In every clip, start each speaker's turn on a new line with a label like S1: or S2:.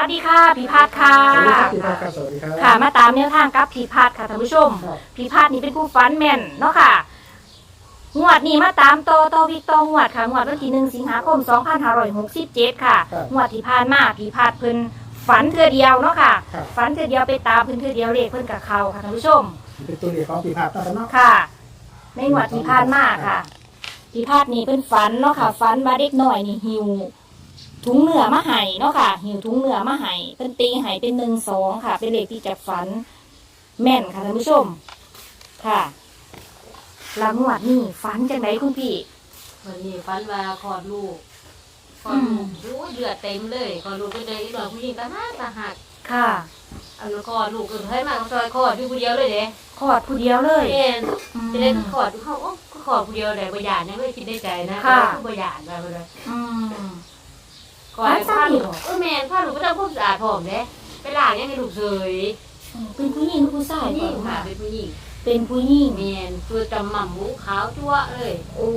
S1: สวัสดีค่ะพี่พัดค่ะ
S2: สวัสดีครับพี่พัดครับสวัสดีครับ
S1: ค่ะ มาตามแนวทางกับพี่พัดค่ะท่านผู้ชม
S2: ครับ
S1: พี่พัดนี่เป็นผู้ฟันแม่นเนาะค่ะงวดนี้มาตามต่อต่อวิกต่องวดค่ะงวดวันที่หนึ่งสิงหาคม2567ค่ะ
S2: ครับ
S1: งวดที่ผ่านมาพี่พัดเพิ่นฝันเทื่อเดียวเนาะค่ะ
S2: ครับ
S1: ฝันเทื่อเดียวไปตามเพิ่นเทื่อเดียวเลขเพิ่นกับเขาค่ะท่านผู้ชม
S2: เป็นตัวเลขของพี่พัดนะครับเนาะ
S1: ค่ะ ในงวดที่ผ่านมาค่ะพี่พัดนี่เพิ่นฝันเนาะค่ะฝันว่าเด็กน้อยนี่หิว ถุงเนื้อมาให้เนาะค่ะ หิวถุงเนื้อมาให้เพิ่นตีให้เป็นหนึ่งสองค่ะ เป็นเลขที่จากฝัน แม่นค่ะท่านผู้ชม ค่ะแลวงวดนี่ฝันจังไดคุณพี่
S3: วันนี้ฟันว่าคลอดลูกคลอดลูกโอ้ยเลือดเต็มเลยคลอดลูกก็เลยอีกหน่อยผู้หญิงตาหักตาหัก
S1: ค่ะ
S3: อันนั้นคลอดลูกก็ให้มาซอยคลอดอยู่ผู้เดียวเลยเด้
S1: ขอดผู้เดียวเลย
S3: เอ็น
S1: อืม
S3: จะได้คลอดเขาโอ้ก็คลอดผู้เดียวเลยบ่หยาดนะไม่คิดในใจนะ
S1: ค่ะ
S3: ก็บ่หยาดมาเลย
S1: อืม
S3: คลอด
S1: ฟ้า
S3: ผ้า
S1: สั่น
S3: ลู
S1: เห
S3: ก
S1: รอ
S3: เออแม่นผ้าลูกก็ต้องความสะอาดหอมเด้ไปล้างยังให้ลูกเฉย
S1: เป็นผู้หญิงหรือผู้ชาย
S3: ผู้หญิง
S1: ก่อน
S3: ค่ะ
S1: ค่ะ
S3: เป็นผู้หญิง
S1: เป็นผู้หญิง
S3: แม่นตัวจำหม่ำหมูขาวจั่วเลย
S1: โอ้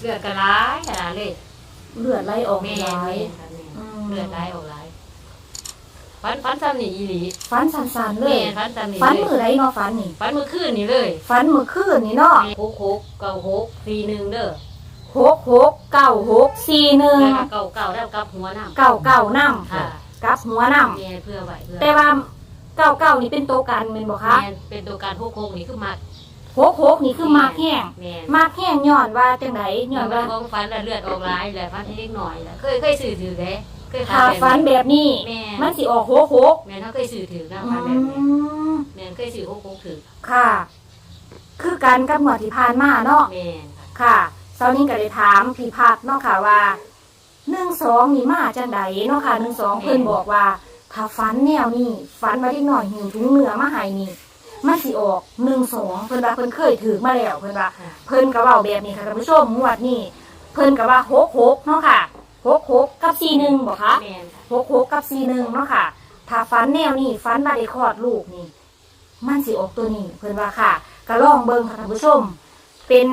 S3: เลือดกระร้ายขนาดเลย
S1: เลือดไหลออก
S3: แม่
S1: ห
S3: น
S1: ลาย
S3: แม่นค่ะแม่น
S1: อืม
S3: เลือดไหลออกไหลฟันฟันซ้ำนี่อีหลี
S1: ฟันสันๆเล
S3: แม่
S1: ย
S3: ฟันซ้ำนี่
S1: ฟัน
S3: เลย
S1: มือไรเนาะฟันนี่
S3: ฟันเมื่อคืนนี่เลย
S1: ฟันมือคืนนี่เนาะ
S3: หกหกเก้าหกสี่หนึ่งเด้อ
S1: หกหกเก้าหกสี่หนึ่ง
S3: แล้วก็เก้าเก้าแล้วกับหัวน้ำ
S1: เก้าเก้าน้
S3: ค่ะำ
S1: กับหัวน้
S3: แม่เพื่อไหวเพื่อำ
S1: แต่ว่าเก้าเก้านี่เป็นตัวกันเป็นบ่คะ
S3: แม่เป็นตัวการหกหกนี่คือมัด
S1: หกหกนี่คือมากแห้ง
S3: แม่
S1: มากแห้งย้อนว่าจังไดย้อน
S3: ว่า
S1: ว่า
S3: ของฟันแล้วเลือดออกร้ายแหละฟันให้เล็กหน่อยแหละเคยเคยสื่อถือเด้เคย
S1: ถ้าฟันแบบนี้
S3: แม่
S1: มันสิออกหกหก
S3: แม่เขาเคยสื่อถือนะ
S1: อื
S3: ฟันแบบนี้
S1: ม
S3: แม่เคยสื่อหกหกถือ
S1: ค่ะ คือกันกับหัวดที่ผ่านมาเนาะ
S3: แม่ค่ะ
S1: ค่ะ เซานี้ก็เลยถามพี่พัดเนาะค่ะว่าหนึ่งสองนี่มาจังไดเนาะค่ะหนึ่งสองเพิ่นบอกว่า ถ้าฝันแนวนี้ฝันว่าเด็กน้อยหิวถุงเนื้อมาให้นี่มันสิออกหนึ่งสองเพิ่นว่าเพิ่นเคยถือมาแล้วเพิ่นว่า
S3: ค่ะ
S1: เพิ่นก็เว้าแบบนี้ค่ะท่านผู้ชมงวดนี้เพิ่นก็ว่าหกหกเนาะค่ะหกหกกับสี่หนึ่งบอกคะ
S3: แม่ค่ะ
S1: หกหกกับสี่หนึ่งเนาะค่ะ ถ้าฝันแนวนี้ฝันว่าได้คลอดลูกนี่ มันสิออกตัวนี้เพิ่นว่าค่ะก็ลองเบิ่งค่ะท่านผู้ชม เป็น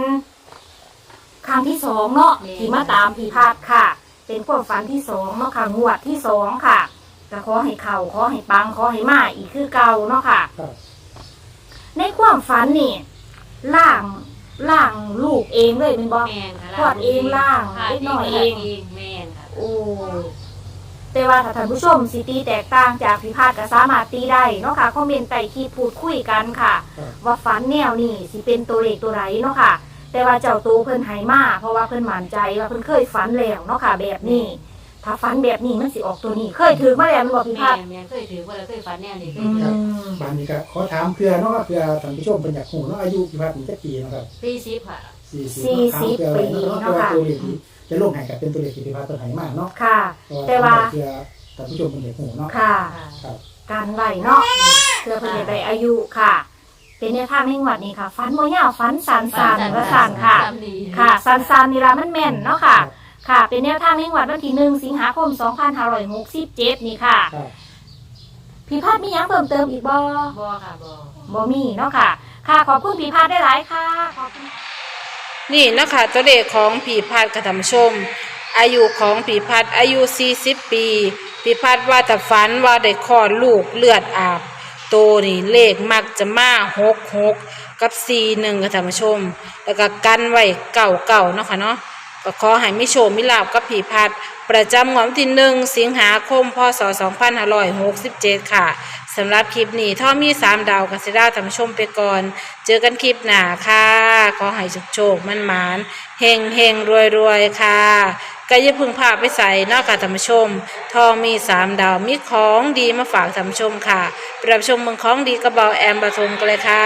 S1: ครั้งที่สองเนาะที่มาตามผีพาดค่ะ เป็นความฝันที่สองเนาะค่ะงวดที่สองค่ะก็ขอให้เข่าขอให้ปังขอให้มาอีกคือเก่าเนาะค่ะ
S2: ครับ
S1: ในความฝันนี่ล่างล่างลูกเองเลยเป็นบอ
S3: แม่ค่ะ
S1: คลอดเองล่าง
S3: ค่ะ
S1: เล็กน้อยเอง
S3: แม่ค่ะ
S1: โอ้แต่ว่าถ้าท่านผู้ชมสิตีแตกต่างจากพิพาทก็สามารถตีได้เนาะค่ะคอมเมนต์ใต้คลิปพูดคุยกันค่ะ
S2: ครับ
S1: ว่าฝันแนวนี่สิเป็นตัวเลขตัวไรเนาะค่ะ แต่ว่าเจ้าตูเพิ่นใหายมาเพราะว่าเพิ่นหมั่นใจว่าเพิ่นเคยฝันแล้วเนาะค่ะ แบบนี้ ถ้าฝันแบบนี้มันสิออกตัวนี้ เคยถือมาแล้วแมันบอกพิ
S3: แม่
S1: พาท
S3: แม่เคยถือว่าเราเคยฝันแน่นี่เค
S1: อื
S3: ยถือ
S1: ม
S2: บ้านนี้ก็ขอถามเพื่อเนาะเพื่อท่านผู้ชมเป็นอยากหูเนาะอายุพี่พัดนี่จักปีเนาะครับ
S3: สี่สิบค่ะ
S2: สี่สิบ
S1: สี่สิบ
S2: เนาะถามเพื่ออะไรเนาะ
S1: ปี
S2: เพื่อ
S1: เนาะค่ะ
S2: ตัวเลขที่จะลงให้กับเป็นตัวเลขที่พี่พัดตัวไหนมากเนาะ
S1: ค่ะ แต่
S2: แต่
S1: ว่า
S2: ว่า เพื่อท่านผู้ชมเป็นอยากหูเนาะ
S1: ค่ะ
S2: ครับ
S1: การไหวเนาะเพื่อเพิ่นจะได้อายุค่ะ เป็นแนวทางในงวดนี้ค่ะฝันบ่ยาวฝันสันสันๆว่าสันค่ะ ค่ะสันสันๆนี่ละมันแม่นเนาะค่ะ ค่ะ เป็นแนวทางในงวดวันที่หนึ่งสิงหาคม2567นี่ค่ะ
S2: ครับ
S1: พี่พัดมีหยังเพิ่มเติมอีกบ่
S3: บ่ค่ะบ่
S1: บ่มีเนาะค่ะ ค่ะขอบคุณพี่พัดได้หลายๆค่ะขอบคุณ
S4: นี่นะคะตัวเลขของผีพัดกระทำชม อายุของผีพัดอายุ 40 ปีผีพัดว่าแต่ฝันว่าได้คลอดลูกเลือดอาบ โตนี่เลขมักจะมาหกหกกับสี่หนึ่งค่ะท่านผู้ชม แล้วก็กันไว้เก่าเก่าเนาะค่ะเนาะ ก็ขอให้มิโชมิลาบกับผีพัดประจำงวดวันที่หนึ่งสิงหาคมพศ 2567 ค่ะสำหรับคลิปนี้ถ้ามีสามดาวกัสิดาท่านชมไปก่อน เจอกันคลิปหน้าค่ะ ขอให้โชคๆมันหมานเฮงเฮงรวยรวยค่ะก็อย่าพึ่งพาไปใส่นอกค่ะท่านชมทองมีสามดาวมีของดีมาฝากท่านชมค่ะไปรับชมเมืองของดีกระเบาแอมบะทมกันเลยค่ะ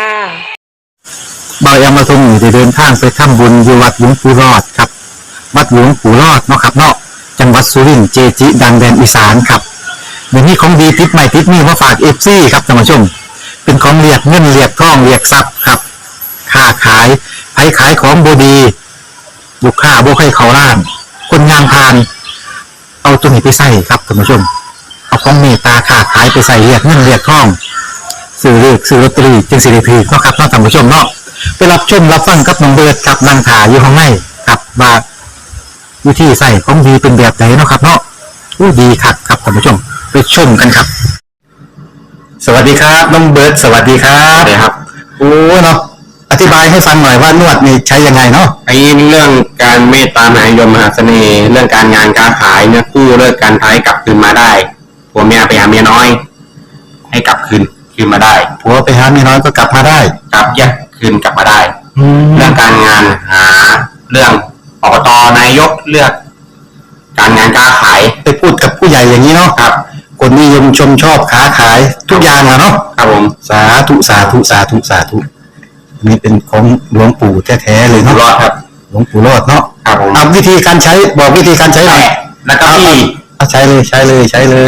S5: บายามาทรงอยู่ได้เดินทางไปทำบุญอยู่วัดหลวงปู่รอดครับ วัดหลวงปู่รอดเนาะครับเนาะจังหวัดสุรินทร์เจจิดังแดนอีสานครับเดี๋ยวนี้ของดีติดใหม่ติดนี่มาฝากเอฟซีครับท่านผู้ชม เป็นของเรียกเงินเรียกทองเรียกทรัพย์ครับค้าขายไผขายของบดีลูกค้าบ่ให้เขาล้าน คนงานพาน เอาตัวนี้ไปใส่ครับท่านผู้ชม เอาของเมตตาค้าขายไปใส่เรียกเงินเรียกทองซื้อเลขซื้อลอตเตอรี่จึงสิริพีเนาะครับเนาะท่านผู้ชมเนาะไปรับชมรับฟังกับน้องเบิร์ดกับนางถาอยู่ข้างในกับว่า วิธีใส่ของดีเป็นแบบไหนเนาะครับเนาะอู้ดีคักครับท่านท่านผู้ชมไปชมกันครับ สวัสดีครับน้องเบิร์ดสวัสดีครับสวัสดีครับโอ้เนาะอธิบายให้ฟังหน่อยว่านวดนี่ใช้ยังไงเนาะ
S6: ไอ้เรื่องการเมตตามหานิยมมหาเสน่ห์เรื่องการงานการขายเนี่ยกู้เลิกการท้ายกลับคืนมาได้ผัวเมียไปหาเมียน้อย ให้กลับคืนคืนมาได้
S5: ผัวไปหาเมียน้อยก็กลับมาได้
S6: กลับแยกคืนกลับมาได้
S5: แล้
S6: เรื่
S5: ว
S6: องการงานหาเรื่อง อบตนายกเลือก การงานการขาย
S5: ไปพูดกับผู้ใหญ่อย่างนี้เนาะ
S6: ครับ
S5: คนนิยมชมชอบค้าขายทุกอย่างอะเนาะ
S6: ครับผม
S5: สาธุสาธุสาธุสาธุอันนี่เป็นของหลวงปู่แท้ๆเลย
S6: อยู่
S5: เนาะ
S6: รอดครับ
S5: หลวงปู่รอดเนาะ
S6: ครับผม
S5: เอาวิธีการใช้บอกวิธีการใช้หน่อย
S6: แตะแล้วก็บี้
S5: เอาใช้เลยใช้เลยใช้เลย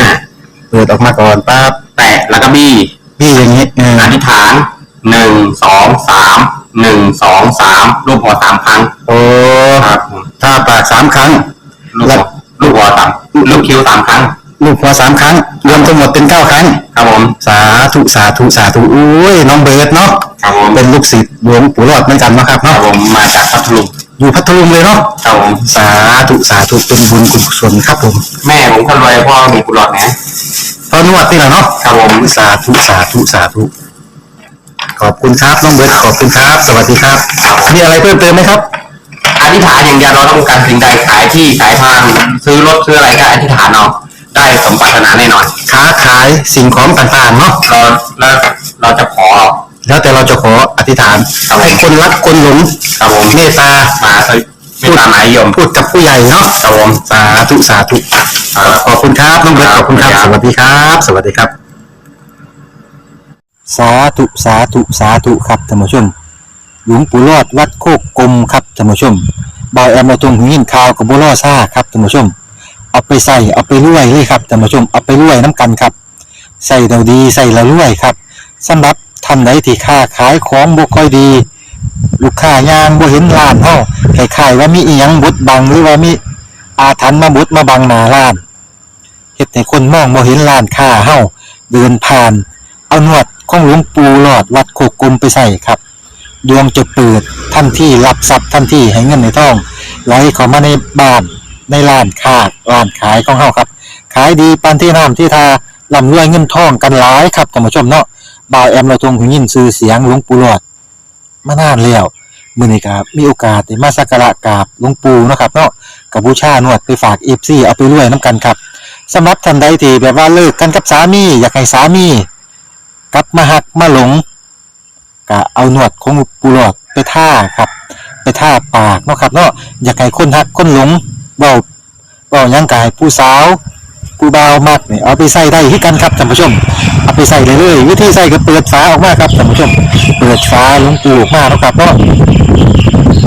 S5: เปิดออกมาก่อนปั๊บ
S6: แตะแล้วก็บี้
S5: พี่อย่างนี้เออ
S6: อธิษฐานหนึ่งสองสามหนึ่งสองสามรูปหัวสามครั้ง
S5: โอ้
S6: ครับผม
S5: ถ้าปากสามครั้ง
S6: ลูกหัวลูกหัวสามลูกคิ้วสามครั้ง
S5: ลูกหัวสามครั้ง รวมทั้งหมดเป็นเก้าครั้ง
S6: ครับผม
S5: สาธุสาธุสาธุอุ้ยน้องเบิร์ดเนาะ
S6: ครับผม
S5: เป็นลูกศิษย์หลวงปู่รอดเหมือนกันเนาะครับ
S6: ครับ
S5: เนาะ
S6: ผมมาจากพัทลุง
S5: อยู่พัทลุงเลยเนาะ
S6: ครับผม
S5: สาธุสาธุเป็นบุญกุศลครับผม
S6: แม่ผมคนรวยพ่อมีกุหลาบนะ
S5: ตอนนวดนี่แหละเนาะ
S6: ครับผม
S5: สาธุสาธุสาธุขอบคุณครับน้องเบิร์ดขอบคุณครับ สวัสดีครับมีอะไรเพิ่มเติมไหมครับ
S6: อธิษฐานอย่างเดียวเราต้องการสิ่งใดขายที่ขายทางซื้อรถซื้ออะไรก็อธิษฐานเอาได้สมปรารถนาแน่นอน
S5: ค้าขายสิ่งของต่างๆเนาะ
S6: เราแล้วเราจะขอ
S5: แล้วแต่เราจะขออธิษฐานให้คนรักคนหลง
S6: ครับผม
S5: เมตตา
S6: มาสวิไม่ตามหมายยม
S5: พูดกับผู้ใหญ่เนาะ
S6: ครับผม
S5: สาธุสาธุขอบคุณครับน้องเบิร์ตขอบคุณครับสวัสดีครับ สวัสดีครับ สาธุสาธุสาธุครับท่านผู้ชม หลวงปู่รอดวัดโคกกลมครับท่านผู้ชมบอยแอมมาตรงหูยินข่าวกับบัวล่อซ่าครับท่านผู้ชม เอาไปใส่เอาไปรวยเลยครับท่านผู้ชมเอาไปรวยน้ำกันครับใส่เราดีใส่เรารวยครับสำหรับท่านใดที่ค้าขายของบ่ค่อยดี ลูกค้ายางบ่เห็นร้านเฮาคล้ายๆว่ามีอีหยังบดบังหรือว่ามีอาถรรพ์มาบดมาบังหน้าร้านเฮ็ดให้คนมองบ่เห็นร้านค้าเฮาเดินผ่าน เอาหนวดของหลวงปู่หลอดวัดโคกกลมไปใส่ครับ ดวงจะเปิดทันที่รับทรัพย์ทันที่ให้เงินในท้องไหลเข้ามาในบ้านในร้านค้าร้านขายของเฮาครับ ขายดีปานที่น้ำที่ทาร่ำรวยเงินทองกันหลายครับท่านผู้ชมเนาะบ่าวแอมเราทรงหูยินชื่อเสียงหลวงปู่หลอดมานานแล้วมื้อนี้ก็มีโอกาสได้มาสักการะกราบหลวงปู่นะครับเนาะกับบูชาหนวดไปฝาก FC เอาไปรวยน้ำกันครับสำหรับท่านใดที่แบบว่าเลิกกันกับสามี อยากให้สามี กลับมาหักมาหลง ก็เอาหนวดของปูหลอดไปท่าครับ ไปท่าปากเนาะครับเนาะอยากให้คนหักคนหลงเบาเบาหยังกายผู้สาวผู้บ่ามักเนี่ยเอาไปใส่ได้ที่กันครับท่านผู้ชม เอาไปใส่เลยเลยวิธีใส่ก็เปิดฝาออกมาครับท่านผู้ชม เปิดฝาลงปูออกมาเนาะครับเนาะ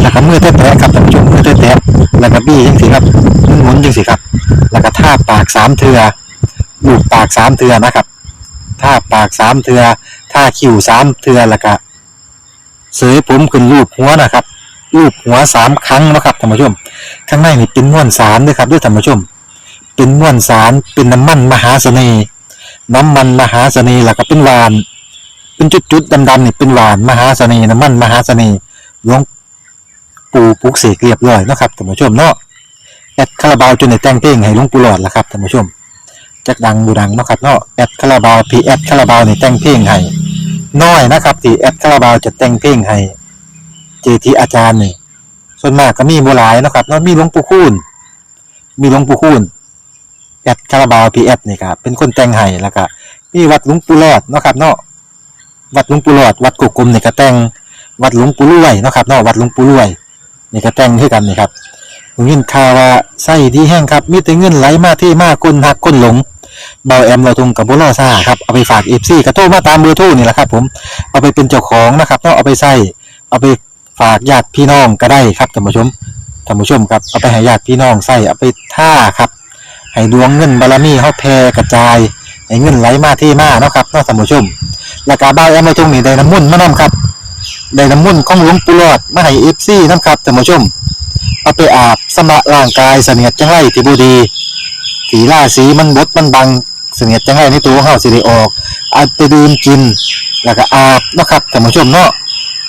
S5: แล้วก็มือแตะๆครับท่านผู้ชมมือแตะๆแล้วก็บี้จังสิครับหมุนๆจังสิครับ แล้วก็ท่าปากสามเทือลูบปากสามเทือนะครับท่าปากสามเทือท่าคิ้วสามเทือแล้วก็ เสยผมขึ้นรูปหัวนะครับรูปหัวสามครั้งนะครับท่านผู้ชม ข้างในนี่เป็นม้วนสารด้วยครับด้วยท่านผู้ชม เป็นม้วนสารเป็นน้ำมันมหาเสน่ห์น้ำมันมหาเสน่ห์แล้วก็เป็นหวาน เป็นจุดๆดำๆนี่เป็นหวานมหาเสน่ห์น้ำมันมหาเสน่ห์หลวงปู่ปลุกเสกเรียบร้อยนะครับท่านผู้ชมเนาะแอดคาราบาวจนในแต่งเพลงให้หลวงปู่หลอดละครับท่านผู้ชมจักดังบูดังนะครับเนาะแอดคาราบาวพีแอดคาราบาวนี่แต่งเพลงให้ น้อยนะครับที่แอดคาราบาวจะแต่งเพลงให้เจทีอาจารย์นี่ส่วนมากก็มีโบหลายนะครับเนาะมีหลวงปู่คูณมีหลวงปู่คูณแอดคาราบาวพีแอดนี่ครับเป็นคนแต่งให้แล้วก็มีวัดหลวงปู่รอดนะครับเนาะวัดหลวงปู่รอดวัดกุกกลมนี่ก็แต่งวัดหลวงปู่รวยนะครับเนาะวัดหลวงปู่รวยนี่ก็แต่งให้กันนี่ครับผมยินข่าวว่าไส้ดีแห้งครับมีแต่เงินไหลมาที่มากคนหักคนหลง เบาแอมเราทุงกับบุรอซ่าครับเอาไปฝากเอฟซีกระโทรมาตามเบอร์โทรนี่แหละครับ ผมเอาไปเป็นเจ้าของนะครับต้องเอาไปใส่เอาไปฝากญาติพี่น้องก็ได้ครับท่านผู้ชมท่านผู้ชมครับเอาไปให้ญาติพี่น้องใส่เอาไปท่าครับให้ดวงเงินบารมีเขาแผ่กระจายให้เงินไหลมาที่มาเนาะครับเนาะท่านผู้ชมแล้วก็เบาแอมเราทุงนี่ได้น้ำมุ่นมานํครับได้น้ำมุ่นของหลวงปู่หลอดมาให้เอฟซีนํครับท่านผู้ชมเอาไปอาบสำระร่างกายเสนียดจังไรที่บูดี สีล่าสีมันบดมันบังเสนียดจังไรในตัวเฮาสิได้ออกเอาไปดื่มกิน แล้วก็อาบเนาะครับท่านผู้ชมเนาะ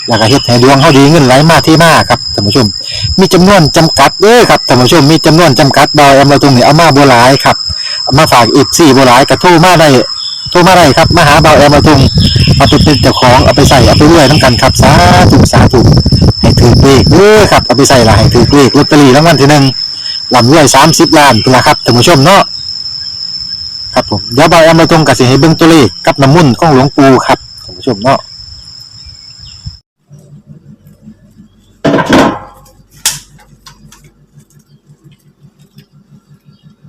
S5: แล้วก็เฮ็ดให้ดวงเฮาดีเงินไหลมาที่มาครับท่านผู้ชม มีจำนวนจำกัดเด้อครับท่านผู้ชมมีจำนวนจำกัดดอยเอามาตรงนี้เอามาบ่หลายครับมาฝากอีกสี่บัวหลายกระทู้มาได้โทรมาได้ครับมาหาเบาแอมมาตุงเอาไปเป็นเจ้าของเอาไปใส่เอาไปรวยน้ำกันครับสาธุสาธุให้ถือเลขเด้อครับเอาไปใส่ละให้ถือเลขลอตเตอรี่รางวัลที่หนึ่ง ลำรวยสามสิบล้านเป็นละครับท่านผู้ชมเนาะครับผมเดี๋ยวเบาแอมมาตุงกับสิให้เบิ่งตัวเลขกับน้ำมุ่นต์ของหลวงปู่ครับท่านผู้ชมเนาะ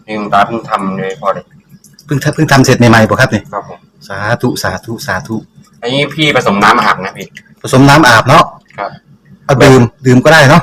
S6: นี่คุณตาเพิ่งทำเลยพอเลย
S5: เพิ่งทำเพิ่งทำเสร็จใหม่ๆป่ะครับเนี่ย
S6: ครับผม
S5: สาธุสาธุสาธุ
S6: อันนี้พี่ผสมน้ำอาบนะพี่
S5: ผสมน้ำอาบเนาะ
S6: ครับ
S5: เอาดื่มดื่มก็ได้เนาะ